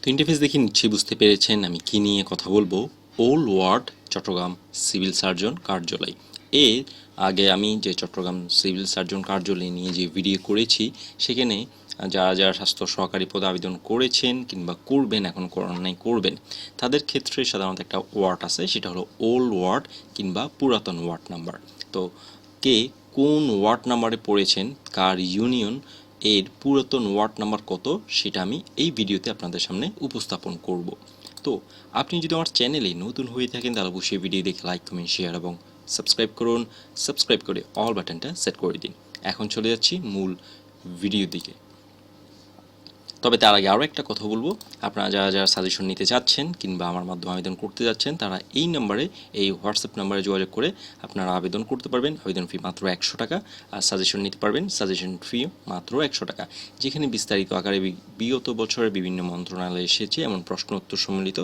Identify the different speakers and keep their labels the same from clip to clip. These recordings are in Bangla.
Speaker 1: তো ইন্টারফেস দেখে নিচ্ছি বুঝতে পেরেছেন আমি কী নিয়ে কথা বলবো old ward Chittagong civil surgeon কার্যালয় এর আগে আমি যে চট্টগ্রাম সিভিল সার্জন কার্যালয় নিয়ে যে ভিডিও করেছি সেখানে যারা যারা স্বাস্থ্য সহকারী পদে আবেদন করেছেন কিংবা করবেন এখন নাই করবেন তাদের ক্ষেত্রে সাধারণত একটা ওয়ার্ড আছে সেটা হলো ওল্ড ওয়ার্ড কিংবা পুরাতন ওয়ার্ড নাম্বার তো কে কোন ওয়ার্ড নাম্বারে পড়েছেন কার ইউনিয়ন এর পুরাতন ওয়ার্ড নাম্বার কত সেটা আমি এই ভিডিওতে আপনাদের সামনে উপস্থাপন করব তো আপনি যদি আমার চ্যানেলে নতুন হয়ে থাকেন তাহলে অবশ্যই ভিডিও দেখে লাইক কমেন্ট শেয়ার এবং সাবস্ক্রাইব করুন সাবস্ক্রাইব করে অল বাটনটা সেট করে দিন এখন চলে যাচ্ছি মূল ভিডিও দিকে তবে তার আগে আরও একটা কথা বলবো আপনারা যারা যারা সাজেশন নিতে চাচ্ছেন কিংবা আমার মাধ্যমে আবেদন করতে যাচ্ছেন তারা এই নাম্বারে এই হোয়াটসঅ্যাপ নাম্বারে যোগাযোগ করে আপনারা আবেদন করতে পারবেন আবেদন ফি মাত্র একশো টাকা আর সাজেশন নিতে পারবেন সাজেশন ফি মাত্র একশো টাকা যেখানে বিস্তারিত আকারে বিগত বছরের বিভিন্ন মন্ত্রণালয়ে এসেছে এমন প্রশ্ন উত্তর সম্মিলিত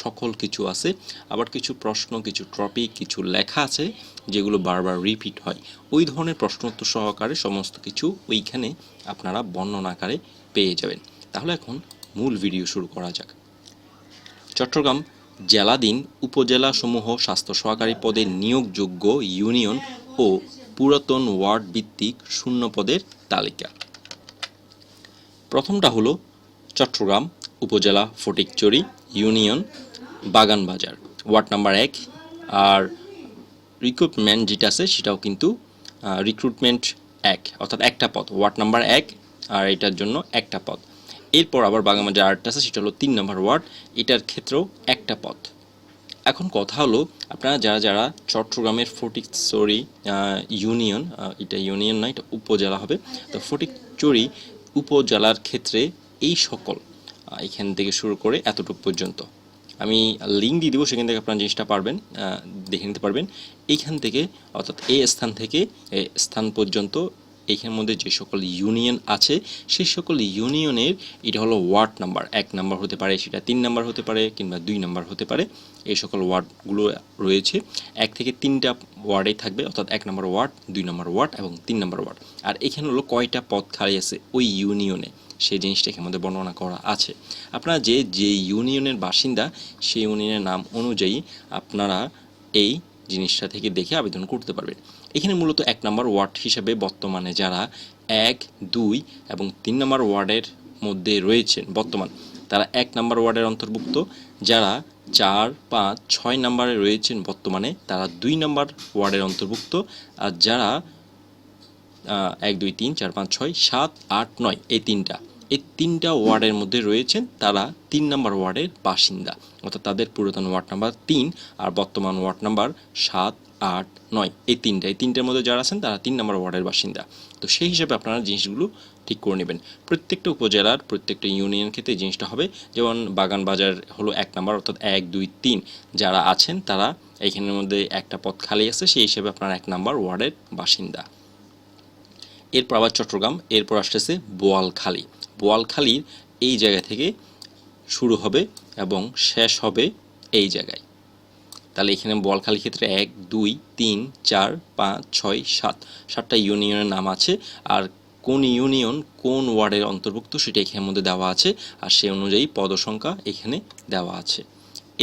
Speaker 1: সকল কিছু আছে আবার কিছু প্রশ্ন কিছু টপিক কিছু লেখা আছে যেগুলো বারবার রিপিট হয় ওই ধরনের প্রশ্নোত্তর সহকারে সমস্ত কিছু ওইখানে আপনারা বর্ণনা আকারে পেয়ে যাবেন তাহলে এখন মূল ভিডিও শুরু করা যাক চট্টগ্রাম জেলাধীন উপজেলা সমূহ স্বাস্থ্য সহকারী পদে নিয়োগযোগ্য ইউনিয়ন ও পুরাতন ওয়ার্ড ভিত্তিক শূন্য পদের তালিকা প্রথমটা হলো চট্টগ্রাম উপজেলা Fatikchhari union Baganbazar ward number এক আর রিক্রুটমেন্ট যেটা আছে সেটাও কিন্তু রিক্রুটমেন্ট এক অর্থাৎ একটা পদ ওয়ার্ড নাম্বার এক আর এটার জন্য একটা পদ এরপর আবার বাংলা যে আর্টটা আছে সেটা হলো তিন নম্বর ওয়ার্ড এটার ক্ষেত্রেও একটা পথ এখন কথা হলো আপনারা যারা যারা চট্টগ্রামের ফটিকচুরি ইউনিয়ন এটা ইউনিয়ন নয় এটা উপজেলা হবে তো ফটিকচুরি উপজেলার ক্ষেত্রে এই সকল এখান থেকে শুরু করে এতটুকু পর্যন্ত আমি লিঙ্ক দিয়ে দেবো সেখান থেকে আপনারা জিনিসটা পারবেন দেখে নিতে পারবেন এইখান থেকে অর্থাৎ এই স্থান থেকে স্থান পর্যন্ত এখানের মধ্যে যে সকল ইউনিয়ন আছে সেই সকল ইউনিয়নের এটা হলো ওয়ার্ড নাম্বার এক নাম্বার হতে পারে সেটা তিন নাম্বার হতে পারে কিংবা দুই নাম্বার হতে পারে এই সকল ওয়ার্ডগুলো রয়েছে এক থেকে তিনটা ওয়ার্ডেই থাকবে অর্থাৎ এক নম্বর ওয়ার্ড দুই নম্বর ওয়ার্ড এবং তিন নম্বর ওয়ার্ড আর এখানে হলো কয়টা পথ খালি আছে ওই ইউনিয়নে সেই জিনিসটাকে মধ্যে বর্ণনা করা আছে আপনারা যে যে ইউনিয়নের বাসিন্দা সেই ইউনিয়নের নাম অনুযায়ী আপনারা এই জিনিসটা থেকে দেখে আবেদন করতে পারবেন এখানে মূলত এক নম্বর ওয়ার্ড হিসেবে বর্তমানে যারা এক দুই এবং তিন নম্বর ওয়ার্ডের মধ্যে রয়েছেন বর্তমান তারা এক নম্বর ওয়ার্ডের অন্তর্ভুক্ত যারা চার পাঁচ ছয় নম্বরে রয়েছেন বর্তমানে তারা দুই নম্বর ওয়ার্ডের অন্তর্ভুক্ত আর যারা এক দুই তিন চার পাঁচ ছয় সাত আট নয় এই তিনটা এই তিনটা ওয়ার্ডের মধ্যে রয়েছেন তারা তিন নম্বর ওয়ার্ডের বাসিন্দা অর্থাৎ তাদের পুরাতন ওয়ার্ড নাম্বার তিন আর বর্তমান ওয়ার্ড নাম্বার সাত আট নয় এই তিনটা এই তিনটার মধ্যে যারা আছেন তারা তিন নম্বর ওয়ার্ডের বাসিন্দা তো সেই হিসাবে আপনারা জিনিসগুলো ঠিক করে নেবেন প্রত্যেকটা উপজেলার প্রত্যেকটা ইউনিয়ন ক্ষেত্রে জিনিসটা হবে যেমন বাগান বাজার হলো এক নম্বর অর্থাৎ এক দুই তিন যারা আছেন তারা এইখানের মধ্যে একটা পথ খালি আছে সেই হিসাবে আপনারা এক নম্বর ওয়ার্ডের বাসিন্দা এরপর আবার চট্টগ্রাম এরপর আসতেছে বোয়ালখালী বোয়ালখালির এই জায়গা থেকে শুরু হবে এবং শেষ হবে এই জায়গায় তাহলে এখানে বলখালি ক্ষেত্রে এক দুই তিন চার পাঁচ ছয় সাত সাতটা ইউনিয়নের নাম আছে আর কোন ইউনিয়ন কোন ওয়ার্ডের অন্তর্ভুক্ত সেটা এখানের মধ্যে দেওয়া আছে আর সে অনুযায়ী পদসংখ্যা এখানে দেওয়া আছে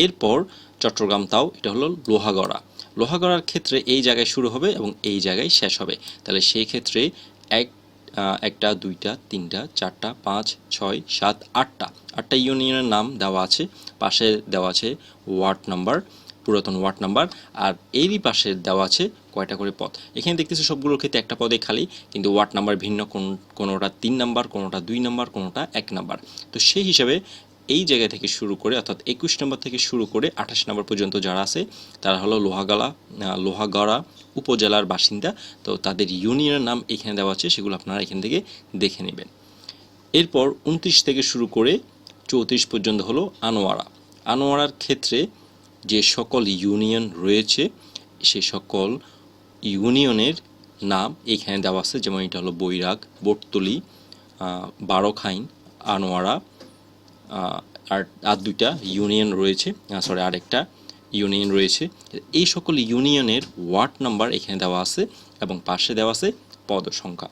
Speaker 1: এরপর চট্টগ্রাম তাও এটা হলো লোহাগড়া লোহাগড়ার ক্ষেত্রে এই জায়গায় শুরু হবে এবং এই জায়গায় শেষ হবে তাহলে সেই ক্ষেত্রে এক একটা দুইটা তিনটা চারটা পাঁচ ছয় সাত আটটা আটটা ইউনিয়নের নাম দেওয়া আছে পাশে দেওয়া আছে ওয়ার্ড নাম্বার পুরাতন ওয়ার্ড নাম্বার আর এরই পাশে দেওয়া আছে কয়টা করে পথ এখানে দেখতেছি সবগুলোর ক্ষেত্রে একটা পদে খালি কিন্তু ওয়ার্ড নাম্বার ভিন্ন কোন কোনোটা তিন নাম্বার কোনোটা দুই নাম্বার কোনোটা এক নাম্বার তো সেই হিসাবে এই জায়গা থেকে শুরু করে অর্থাৎ একুশ নম্বর থেকে শুরু করে আঠাশ নম্বর পর্যন্ত যারা আছে তারা হলো লোহাগালা লোহাগড়া উপজেলার বাসিন্দা তো তাদের ইউনিয়নের নাম এখানে দেওয়া আছে সেগুলো আপনারা এখান থেকে দেখে নেবেন এরপর উনত্রিশ থেকে শুরু করে চৌত্রিশ পর্যন্ত হলো আনোয়ারা আনোয়ারার ক্ষেত্রে যে সকল ইউনিয়ন রয়েছে সে সকল ইউনিয়নের নাম এখানে দেওয়া আছে যেমন এটা হলো বৈরাগ বটতলি বারোখাইন আনোয়ারা আর আর দুইটা ইউনিয়ন রয়েছে সরি আরেকটা ইউনিয়ন রয়েছে এই সকল ইউনিয়নের ওয়ার্ড নাম্বার এখানে দেওয়া আছে এবং পাশে দেওয়া আছে পদ সংখ্যা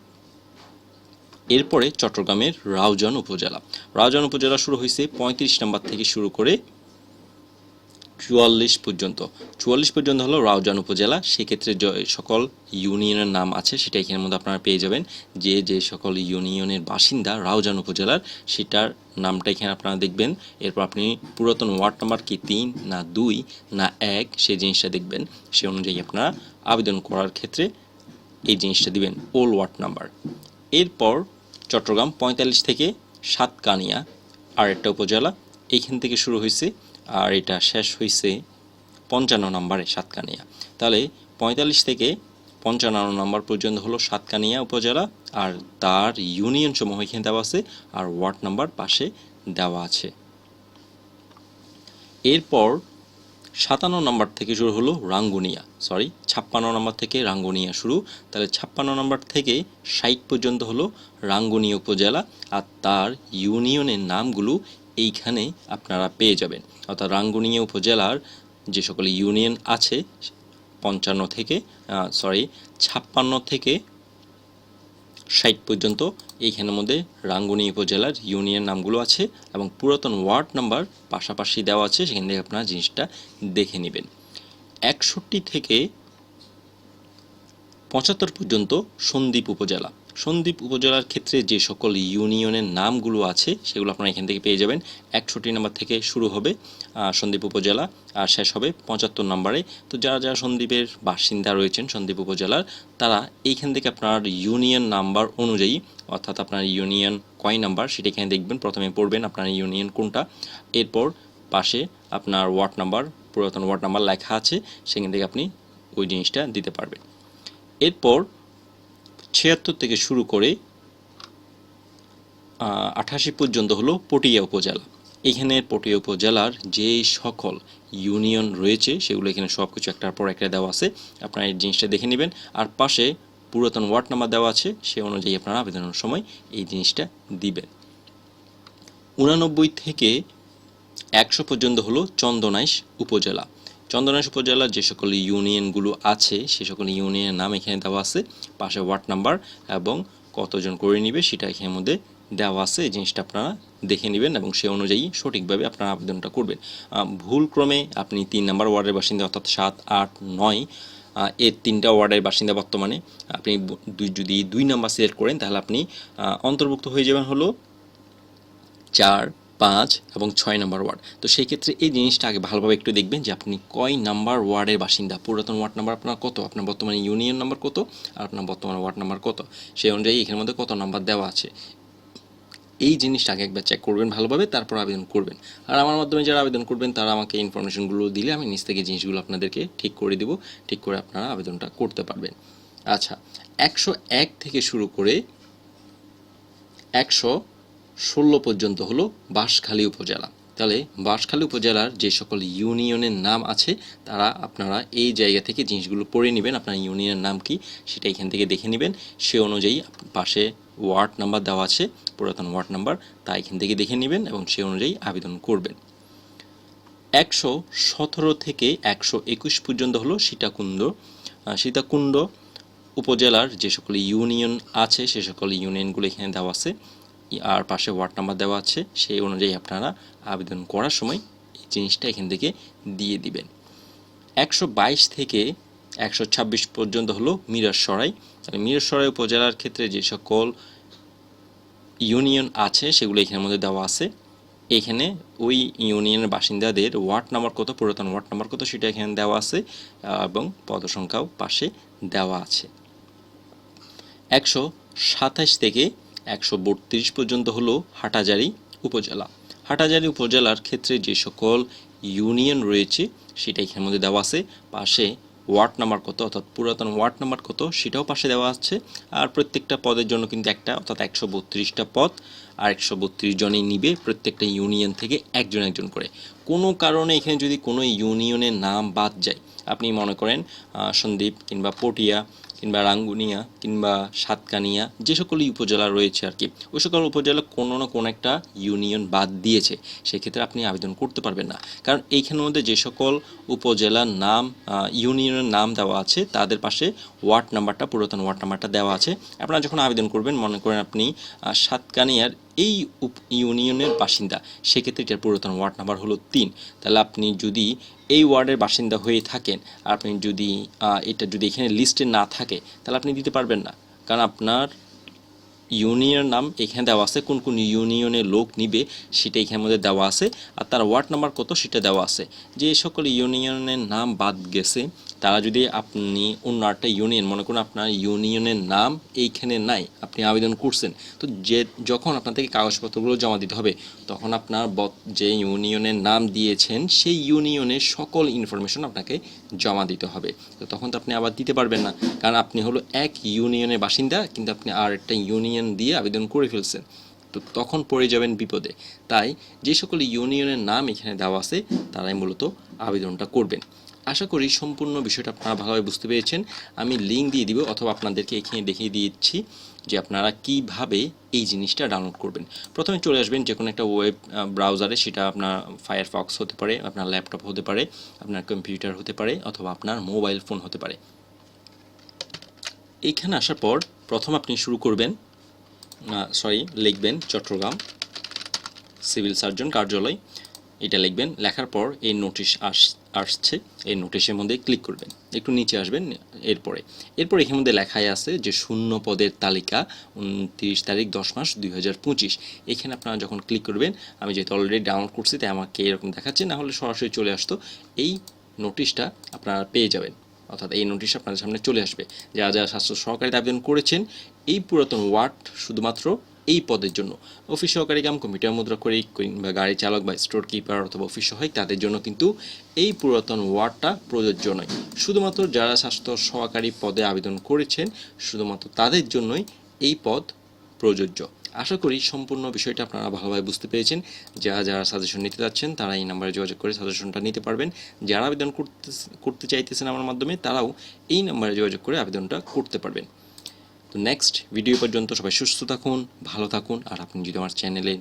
Speaker 1: এরপরে চট্টগ্রামের রাউজান উপজেলা রাউজান উপজেলা শুরু হয়েছে পঁয়ত্রিশ নম্বর থেকে শুরু করে চুয়াল্লিশ পর্যন্ত চুয়াল্লিশ পর্যন্ত হলো রাউজান উপজেলা সেক্ষেত্রে সকল ইউনিয়নের নাম আছে সেটা এখানের মধ্যে আপনারা পেয়ে যাবেন যে যে সকল ইউনিয়নের বাসিন্দা রাউজান উপজেলার সেটার নামটা এখানে আপনারা দেখবেন এরপর আপনি পুরাতন ওয়ার্ড নাম্বার কি তিন না দুই না এক সেই জিনিসটা দেখবেন সে অনুযায়ী আপনারা আবেদন করার ক্ষেত্রে এই জিনিসটা দিবেন ওল ওয়ার্ড নাম্বার এরপর চট্টগ্রাম পঁয়তাল্লিশ থেকে সাতকানিয়া আর একটা উপজেলা এইখান থেকে শুরু হয়েছে আর এটা শেষ হয়েছে পঞ্চান্ন নম্বরে সাতকানিয়া তাহলে পঁয়তাল্লিশ থেকে পঞ্চান্ন নম্বর পর্যন্ত হলো সাতকানিয়া উপজেলা আর তার ইউনিয়ন সমূহ এখানে দেওয়া আছে আর ওয়ার্ড নাম্বার পাশে দেওয়া আছে এরপর সাতান্ন নম্বর থেকে শুরু হলো রাঙ্গুনিয়া সরি ছাপ্পান্ন নম্বর থেকে রাঙ্গুনিয়া শুরু তাহলে ছাপ্পান্ন নম্বর থেকে ষাট পর্যন্ত হলো রাঙ্গুনিয়া উপজেলা আর তার ইউনিয়নের নামগুলো এইখানে আপনারা পেয়ে যাবেন অর্থাৎ রাঙ্গুনিয়া উপজেলার যে সকল ইউনিয়ন আছে পঞ্চান্ন থেকে সরি ছাপ্পান্ন থেকে ষাট পর্যন্ত এইখানের মধ্যে রাঙ্গুনি উপজেলার ইউনিয়ন নামগুলো আছে এবং পুরাতন ওয়ার্ড নাম্বার পাশাপাশি দেওয়া আছে সেখান থেকে আপনারা জিনিসটা দেখে নেবেন একষট্টি থেকে পঁচাত্তর পর্যন্ত সন্দ্বীপ উপজেলা সন্দ্বীপ উপজেলার ক্ষেত্রে যে সকল ইউনিয়নের নামগুলো আছে সেগুলো আপনারা এখান থেকে পেয়ে যাবেন একষট্টি নাম্বার থেকে শুরু হবে সন্দ্বীপ উপজেলা আর শেষ হবে পঁচাত্তর নম্বরে তো যারা যারা সন্দ্বীপের বাসিন্দা রয়েছেন সন্দ্বীপ উপজেলার তারা এইখান থেকে আপনার ইউনিয়ন নাম্বার অনুযায়ী অর্থাৎ আপনার ইউনিয়ন কয় নাম্বার সেটা এখানে দেখবেন প্রথমে পড়বেন আপনার ইউনিয়ন কোনটা এরপর পাশে আপনার ওয়ার্ড নাম্বার পুরাতন ওয়ার্ড নাম্বার লেখা আছে সেখান থেকে আপনি ওই জিনিসটা দিতে পারবেন এরপর ছিয়াত্তর থেকে শুরু করে আঠাশি পর্যন্ত হলো পটিয়া উপজেলা এখানে পটিয়া উপজেলার যে সকল ইউনিয়ন রয়েছে সেগুলো এখানে সব কিছু একটার পর একটা দেওয়া আছে আপনারা এই জিনিসটা দেখে নেবেন আর পাশে পুরাতন ওয়ার্ড নাম্বার দেওয়া আছে সে অনুযায়ী আপনারা আবেদনের সময় এই জিনিসটা দিবেন উনানব্বই থেকে একশো পর্যন্ত হলো চন্দনাইশ উপজেলা চন্দনাশ উপজেলার যে সকল ইউনিয়নগুলো আছে সে সকল ইউনিয়নের নাম এখানে দেওয়া আছে পাশে ওয়ার্ড নাম্বার এবং কতজন করে নিবে সেটা এখানের মধ্যে দেওয়া আছে এই জিনিসটা আপনারা দেখে নেবেন এবং সে অনুযায়ী সঠিকভাবে আপনারা আবেদনটা করবেন ভুল ক্রমে আপনি তিন নাম্বার ওয়ার্ডের বাসিন্দা অর্থাৎ সাত আট নয় এর তিনটা ওয়ার্ডের বাসিন্দা বর্তমানে আপনি দুই যদি দুই নাম্বার সিলেক্ট করেন তাহলে আপনি অন্তর্ভুক্ত হয়ে যাবেন হলো চার পাঁচ এবং ছয় নম্বর ওয়ার্ড তো সেই ক্ষেত্রে এই জিনিসটা আগে ভালোভাবে একটু দেখবেন যে আপনি কয় নাম্বার ওয়ার্ডের বাসিন্দা পুরাতন ওয়ার্ড নাম্বার আপনার কত আপনার বর্তমানে ইউনিয়ন নাম্বার কত আর আপনার বর্তমানে ওয়ার্ড নাম্বার কত সেই অনুযায়ী এখানের মধ্যে কত নাম্বার দেওয়া আছে এই জিনিসটা আগে একবার চেক করবেন ভালোভাবে তারপর আবেদন করবেন আর আমার মাধ্যমে যারা আবেদন করবেন তারা আমাকে ইনফরমেশনগুলো দিলে আমি নিজ থেকে জিনিসগুলো আপনাদেরকে ঠিক করে দেবো ঠিক করে আপনারা আবেদনটা করতে পারবেন আচ্ছা একশো এক থেকে শুরু করে একশো ষোলো পর্যন্ত হলো বাঁশখালী উপজেলা তাহলে বাঁশখালী উপজেলার যে সকল ইউনিয়নের নাম আছে তারা আপনারা এই জায়গা থেকে জিনিসগুলো পড়ে নেবেন আপনার ইউনিয়নের নাম কি সেটা এখান থেকে দেখে নেবেন সে অনুযায়ী পাশে ওয়ার্ড নাম্বার দেওয়া আছে পুরাতন ওয়ার্ড নাম্বার তা এখান থেকে দেখে নেবেন এবং সে অনুযায়ী আবেদন করবেন একশো সতেরো থেকে একশো একুশ পর্যন্ত হলো সীতাকুণ্ড সীতাকুণ্ড উপজেলার যে সকল ইউনিয়ন আছে সে সকল ইউনিয়নগুলো এখানে দেওয়া আছে আর পাশে ওয়ার্ড নাম্বার দেওয়া আছে সেই অনুযায়ী আপনারা আবেদন করার সময় এই জিনিসটা এখান থেকে দিয়ে দিবেন একশো বাইশ থেকে একশো ছাব্বিশ পর্যন্ত হলো মিরাসরাই তাহলে মিরাসরাই উপজেলার ক্ষেত্রে যে সকল ইউনিয়ন আছে সেগুলো এখানের মধ্যে দেওয়া আছে এখানে ওই ইউনিয়নের বাসিন্দাদের ওয়ার্ড নাম্বার কত পুরাতন ওয়ার্ড নাম্বার কত সেটা এখানে দেওয়া আছে এবং পদসংখ্যাও পাশে দেওয়া আছে একশো সাতাশ থেকে একশো বত্রিশ পর্যন্ত হল হাটাজারি উপজেলা হাটাজারি উপজেলার ক্ষেত্রে যে সকল ইউনিয়ন রয়েছে সেটা এখানের মধ্যে দেওয়া আছে পাশে ওয়ার্ড নাম্বার কত অর্থাৎ পুরাতন ওয়ার্ড নাম্বার কত সেটাও পাশে দেওয়া আছে আর প্রত্যেকটা পদের জন্য কিন্তু একটা অর্থাৎ একশো বত্রিশটা পদ আর একশো বত্রিশ জনেই নিবে প্রত্যেকটা ইউনিয়ন থেকে একজন একজন করে কোনো কারণে এখানে যদি কোনো ইউনিয়নের নাম বাদ যায় আপনি মনে করেন সন্দীপ কিংবা পটিয়া কিংবা রাঙ্গুনিয়া কিংবা সাতকানিয়া যে সকলই উপজেলা রয়েছে আর কি ওই সকল উপজেলা কোনো না কোনো একটা ইউনিয়ন বাদ দিয়েছে সেক্ষেত্রে আপনি আবেদন করতে পারবেন না কারণ এইখানের মধ্যে যে সকল উপজেলার নাম ইউনিয়নের নাম দেওয়া আছে তাদের পাশে ওয়ার্ড নাম্বারটা পুরাতন ওয়ার্ড নাম্বারটা দেওয়া আছে আপনারা যখন আবেদন করবেন মনে করেন আপনি সাতকানিয়ার এই ইউনিয়নের বাসিন্দা সেক্ষেত্রে এটার পুরাতন ওয়ার্ড নাম্বার হলো তিন তাহলে আপনি যদি এই ওয়ার্ডের বাসিন্দা হয়ে থাকেন আপনি যদি এটা যদি এখানে লিস্টে না থাকে তাহলে আপনি দিতে পারবেন না কারণ আপনার ইউনিয়নের নাম এখানে দেওয়া আছে কোন কোন ইউনিয়নে লোক নিবে সেটা এখানের মধ্যে দেওয়া আছে আর তার ওয়ার্ড নাম্বার কত সেটা দেওয়া আছে যে সকল ইউনিয়নের নাম বাদ গেছে তারা যদি আপনি অন্য একটা ইউনিয়ন মনে করুন আপনার ইউনিয়নের নাম এইখানে নাই আপনি আবেদন করছেন তো যে যখন আপনার থেকে কাগজপত্রগুলো জমা দিতে হবে তখন আপনার যে ইউনিয়নের নাম দিয়েছেন সেই ইউনিয়নের সকল ইনফরমেশন আপনাকে জমা দিতে হবে তো তখন তো আপনি আবার দিতে পারবেন না কারণ আপনি হলো এক ইউনিয়নের বাসিন্দা কিন্তু আপনি আর একটা ইউনিয়ন দিয়ে আবেদন করে ফেলছেন তো তখন পড়ে যাবেন বিপদে তাই যে সকল ইউনিয়নের নাম এখানে দেওয়া আছে তারাই মূলত আবেদনটা করবেন আশা করি সম্পূর্ণ বিষয়টা আপনারা ভালোভাবে বুঝতে পেরেছেন আমি লিঙ্ক দিয়ে দিব অথবা আপনাদেরকে এখানে দেখিয়ে দিচ্ছি যে আপনারা কিভাবে এই জিনিসটা ডাউনলোড করবেন প্রথমে চলে আসবেন যে কোনো একটা ওয়েব ব্রাউজারে সেটা আপনার ফায়ারফক্স হতে পারে আপনার ল্যাপটপ হতে পারে আপনার কম্পিউটার হতে পারে অথবা আপনার মোবাইল ফোন হতে পারে এইখানে আসার পর প্রথম আপনি শুরু করবেন সরি লিখবেন চট্টগ্রাম সিভিল সার্জন কার্যালয় এটা লিখবেন লেখার পর এই নোটিশ আস আসছে এই নোটিশের মধ্যে ক্লিক করবেন একটু নিচে আসবেন এরপরে এরপরে এখানে মধ্যে লেখাই আছে যে শূন্য পদের তালিকা উনত্রিশ তারিখ দশ মাস দুই এখানে আপনারা যখন ক্লিক করবেন আমি যেহেতু অলরেডি ডাউনলোড করছি তাই আমাকে এরকম দেখাচ্ছে না হলে সরাসরি চলে আসতো এই নোটিশটা আপনারা পেয়ে যাবেন অর্থাৎ এই নোটিশ আপনাদের সামনে চলে আসবে যারা যারা স্বাস্থ্য সহকারী আবেদন করেছেন এই পুরাতন ওয়ার্ড শুধুমাত্র এই পদের জন্য অফিস সহকারী কাম কম্পিউটার করে কিংবা গাড়ি চালক বা স্টোর কিপার অথবা অফিস সহায়ক তাদের জন্য কিন্তু এই পুরাতন ওয়ার্ডটা প্রযোজ্য নয় শুধুমাত্র যারা স্বাস্থ্য সহকারী পদে আবেদন করেছেন শুধুমাত্র তাদের জন্যই এই পদ প্রযোজ্য আশা করি সম্পূর্ণ বিষয়টা আপনারা ভালোভাবে বুঝতে পেরেছেন যারা যারা সাজেশন নিতে চাচ্ছেন তারা এই নাম্বারে যোগাযোগ করে সাজেশনটা নিতে পারবেন যারা আবেদন করতে করতে চাইতেছেন আমার মাধ্যমে তারাও এই নাম্বারে যোগাযোগ করে আবেদনটা করতে পারবেন তো নেক্সট ভিডিও পর্যন্ত সবাই সুস্থ থাকুন ভালো থাকুন আর আপনি যদি আমার চ্যানেলে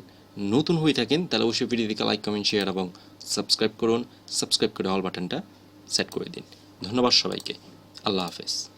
Speaker 1: নতুন হয়ে থাকেন তাহলে অবশ্যই ভিডিওটিকে লাইক কমেন্ট শেয়ার এবং সাবস্ক্রাইব করুন সাবস্ক্রাইব করে অল বাটনটা সেট করে দিন ধন্যবাদ সবাইকে আল্লাহ হাফেজ